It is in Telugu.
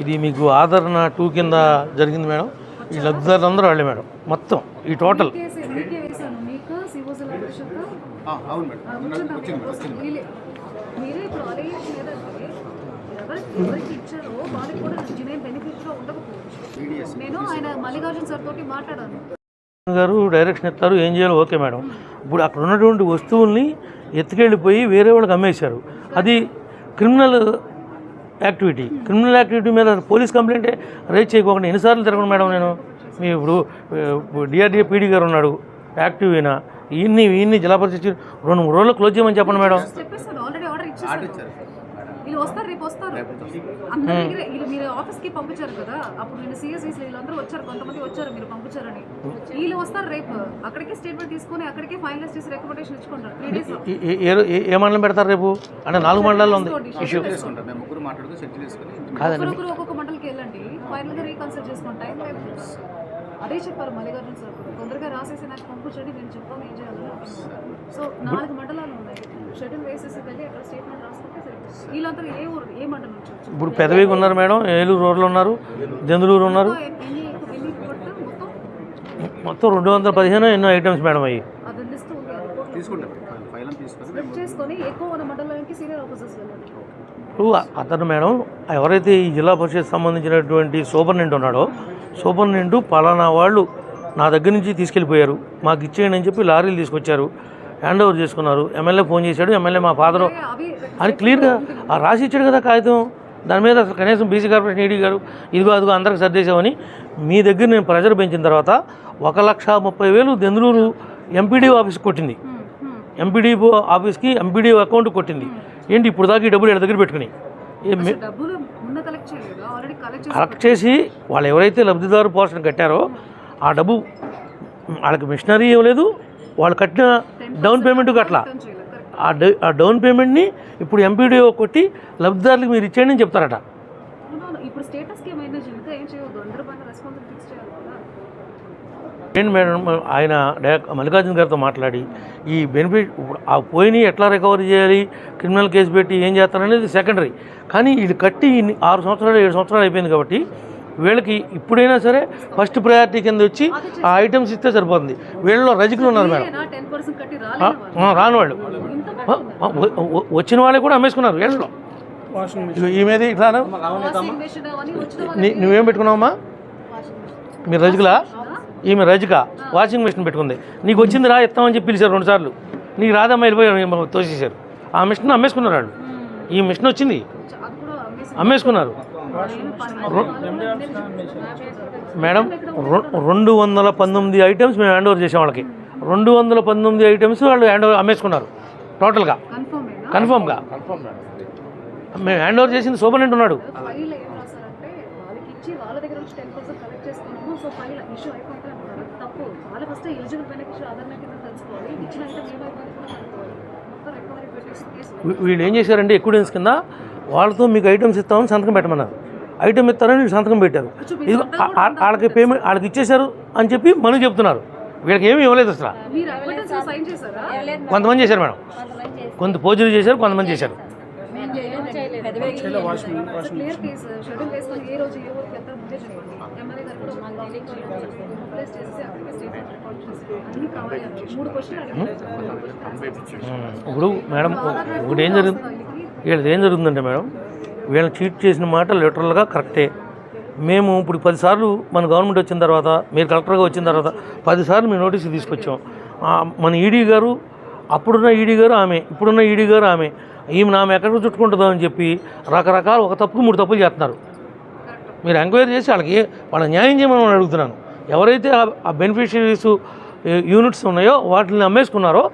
ఇది మీకు ఆదరణ టూ కింద జరిగింది మేడం. ఈ లబ్ధిదారులు అందరూ వాళ్ళే మేడం. మొత్తం ఈ టోటల్. గారు డైరెక్షన్ ఇస్తారు ఏం చేయాలో ఓకే మేడం. ఇప్పుడు అక్కడ ఉన్నటువంటి వస్తువుల్ని ఎత్తుకెళ్ళిపోయి వేరే వాళ్ళకి అమ్మేశారు. అది క్రిమినల్ యాక్టివిటీ. క్రిమినల్ యాక్టివిటీ మీద పోలీస్ కంప్లైంట్ రైజ్ చేయకోకుండా ఎన్నిసార్లు తిరగను మేడం నేను? మీ ఇప్పుడు డిఆర్డీఏ పీడీ గారు ఉన్నాడు యాక్టివ్ అయినా ఈయన్ని ఈయన్ని జిల్లా పరిషత్ రెండు మూడు రోజులు క్లోజ్ చేయమని చెప్పండి మేడం. వీళ్ళు వస్తారు రేపు వస్తారు. అందరి దగ్గర వీళ్ళు మీరు ఆఫీస్కి పంపించారు కదా అప్పుడు నేను సిఎస్ఈస్ వీళ్ళందరూ వచ్చారు కొంతమంది వచ్చారు మీరు పంపించారని. వీళ్ళు వస్తారు రేపు అక్కడికే స్టేట్మెంట్ తీసుకొని అక్కడికే ఫైనలైజ్ చేసి రికమెండేషన్ ఇచ్చుకుంటారు త్రీ డేస్ ఏ- మండలం పెడతారు రేపు? అంటే నాలుగు మండలాల్లో ఉంది ఇష్యూ ఒకరొకరు ఒక్కొక్క మండలికి వెళ్ళండి ఫైనల్గా రీకన్సిడర్ చేసుకోండి టైం అదే చెప్పారు మల్లికార్జున సార్. తొందరగా రాసేసి నాకు పంపించండి నేను చెప్తాను ఏం చేయాలని సో నాలుగు షెడ్యూల్ వేసేసి వెళ్ళి అక్కడ స్టేట్మెంట్ రాసుకుంటే సరిపోతుంది. వీళ్ళందరూ ఏ ఊరు ఏ మండలం నుంచి వచ్చారు? ఇప్పుడు పెదవికి ఉన్నారు మేడం ఏలూరు రోడ్లు ఉన్నారు దెందులూరు ఉన్నారు. మొత్తం రెండు వందల పదిహేను ఎన్నో ఐటమ్స్ మేడం అవి ఇప్పుడు అతను మేడం ఎవరైతే ఈ జిల్లా పరిషత్ సంబంధించినటువంటి సూపరింటెండెంట్ ఉన్నాడో సూపరింటెండెంట్ పలానా వాళ్ళు నా దగ్గర నుంచి తీసుకెళ్ళిపోయారు. మాకు ఇచ్చేయండి అని చెప్పి లారీలు తీసుకొచ్చారు. హ్యాండ్ ఓవర్ చేసుకున్నారు ఎమ్మెల్యే ఫోన్ చేశాడు. ఎమ్మెల్యే మా ఫాదరు అని క్లియర్గా ఆ రాసి ఇచ్చాడు కదా కాగితం. దాని మీద అసలు కనీసం బీసీ కార్పొరేషన్ ఈడీ గారు ఇదిగో అదిగో అందరికి సర్దేశామని మీ దగ్గర నేను ప్రెజర్ పెంచిన తర్వాత ఒక లక్ష ముప్పై వేలు దెందులూరు ఎంపీడీఓ ఆఫీస్కి కొట్టింది. ఎంపీడీఓ ఆఫీస్కి ఎంపీడీఓ అకౌంట్ కొట్టింది. ఏంటి ఇప్పుడు దాకా ఈ డబ్బులు వీళ్ళ దగ్గర పెట్టుకుని? కలెక్ట్ చేసి వాళ్ళు ఎవరైతే లబ్ధిదారు పోర్షన్ కట్టారో ఆ డబ్బు వాళ్ళకి మిషనరీ ఇవ్వలేదు వాళ్ళు కట్టిన డౌన్ పేమెంట్ కరెక్ట్ ఆ డౌ- ఆ డౌన్ పేమెంట్ని ఇప్పుడు ఎంపీడీఓ కొట్టి లబ్ధిదారులకు మీరు ఇచ్చేయండి అని చెప్తారట. ఏంటి మేడం ఆయన మల్లికార్జున గారితో మాట్లాడి ఈ బెనిఫిట్ ఆ పోయిని ఎట్లా రికవరీ చేయాలి? క్రిమినల్ కేసు పెట్టి ఏం చేస్తారనేది సెకండరీ కానీ వీళ్ళు కట్టి ఆరు సంవత్సరాలు ఏడు సంవత్సరాలు అయిపోయింది కాబట్టి వీళ్ళకి ఇప్పుడైనా సరే ఫస్ట్ ప్రయారిటీ కింద వచ్చి ఆ ఐటమ్స్ ఇస్తే సరిపోతుంది. వీళ్ళలో రజకులు ఉన్నారు మేడం. రాని వాళ్ళు. వచ్చిన వాళ్ళే కూడా అమ్మేసుకున్నారు వీళ్ళలో. ఇదిగో ఈ మీద ఇట్లా నువ్వేం పెట్టుకున్నావమ్మా? వాషింగ్ మెషిన్ మీరు రజకులా ఈమె రజిక. వాషింగ్ మెషిన్ పెట్టుకుంది. నీకు వచ్చింది రా ఇస్తామని చెప్పి పిలిచారు రెండు సార్లు. నీకు రాదమ్మా వెళ్ళిపోయి తోసేశారు. ఆ మిషన్ అమ్మేసుకున్నారు వాళ్ళు. ఈ మిషన్ వచ్చింది. అమ్మేసుకున్నారు. మేడం రెండు వందల పంతొమ్మిది ఐటమ్స్ మేము హ్యాండ్ ఓవర్ చేసాం వాళ్ళకి. రెండు వందల పంతొమ్మిది ఐటమ్స్ వాళ్ళు హ్యాండ్ ఓవర్ అమ్మేసుకున్నారు టోటల్గా. కన్ఫర్మ్ అయినా కన్ఫామ్గా మేము హ్యాండ్ ఓవర్ చేసింది సూపరింటెండెంట్ ఉన్నాడు. వీళ్ళు ఏం చేశారంటే ఎక్విడెన్స్ కింద వాళ్ళతో మీకు ఐటమ్స్ ఇస్తామని సంతకం పెట్టమన్నారు. ఐటమ్ ఇస్తారని వీళ్ళు సంతకం పెట్టారు. ఇది వాళ్ళకి పేమెంట్ వాళ్ళకి ఇచ్చేశారు అని చెప్పి మనం చెప్తున్నారు. వీళ్ళకి ఏమీ ఇవ్వలేదు అసలు. మీరు ఎవిడెన్స్ సైన్ చేశారా? కొంతమంది చేశారు మేడం. కొంత పోజులు చేశారు కొంతమంది చేశారు. ఇప్పుడు మేడం ఒకటి ఏం జరుగుతుంది వీళ్ళది ఏం జరుగుతుందంటే మేడం వీళ్ళని చీట్ చేసిన మాట లిటరల్గా కరెక్టే మేము ఇప్పుడు పదిసార్లు మన గవర్నమెంట్ వచ్చిన తర్వాత మీరు కలెక్టర్గా వచ్చిన తర్వాత పదిసార్లు మీ నోటీసు తీసుకొచ్చాం. మన ఈడీ గారు అప్పుడున్న ఈడీ గారు ఆమె ఇప్పుడున్న ఈడీ గారు ఆమె. ఈమె ఆమె ఎక్కడికి చుట్టుకుంటుందో అని చెప్పి రకరకాల ఒక తప్పుకు మూడు తప్పులు చేస్తున్నారు. మీరు ఎంక్వైరీ చేసి వాళ్ళకి వాళ్ళ న్యాయం చేయమని అడుగుతున్నాను. ఎవరైతే ఆ బెనిఫిషరీస్ యూనిట్స్ ఉన్నాయో వాటిని అమ్మేసుకున్నారో